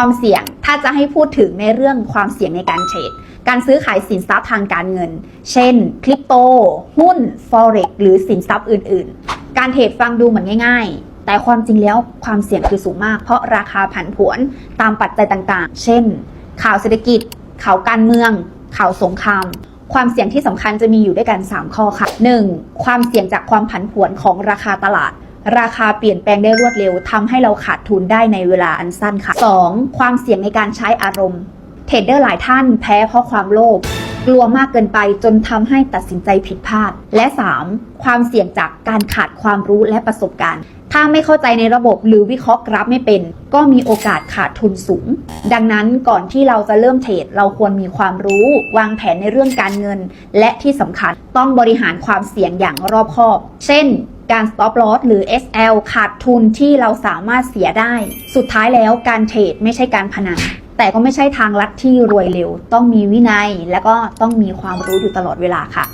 ความเสี่ยงถ้าจะให้พูดถึงในเรื่องความเสี่ยงในการเทรดการซื้อขายสินทรัพย์ทางการเงิน เช่น คริปโต หุ้น forex หรือสินทรัพย์อื่น ๆ การเทรดฟังดูเหมือนง่าย ๆ แต่ความจริงแล้วความเสี่ยงคือสูงมาก เพราะราคาผันผวนตามปัจจัยต่างๆ เช่น ข่าวเศรษฐกิจ ข่าวการเมือง ข่าวสงคราม ความเสี่ยงที่สำคัญจะมีอยู่ด้วยกัน 3 ข้อค่ะ 1. ความเสี่ยงจากความผันผวนของราคาตลาด ราคาเปลี่ยนแปลงได้รวดเร็วทำให้เราขาดทุนได้ในเวลาอันสั้นค่ะ 2. ความเสี่ยงในการใช้อารมณ์ เทรดเดอร์หลายท่านแพ้เพราะความโลภกลัวมากเกินไปจนทำให้ตัดสินใจผิดพลาด และ 3. ความเสี่ยงจากการขาดความรู้และประสบการณ์ ถ้าไม่เข้าใจในระบบหรือวิเคราะห์กราฟไม่เป็น ก็มีโอกาสขาดทุนสูง ดังนั้นก่อนที่เราจะเริ่มเทรดเราควรมีความรู้ วางแผนในเรื่องการเงิน และที่สำคัญต้องบริหารความเสี่ยงอย่างรอบคอบ เช่น การ stop loss หรือ SL ขาดทุนที่เราสามารถเสียได้ สุดท้ายแล้วการเทรดไม่ใช่การพนันแต่ก็ไม่ใช่ทางลัดที่รวยเร็ว ต้องมีวินัย และก็ต้องมีความรู้อยู่ตลอดเวลาค่ะ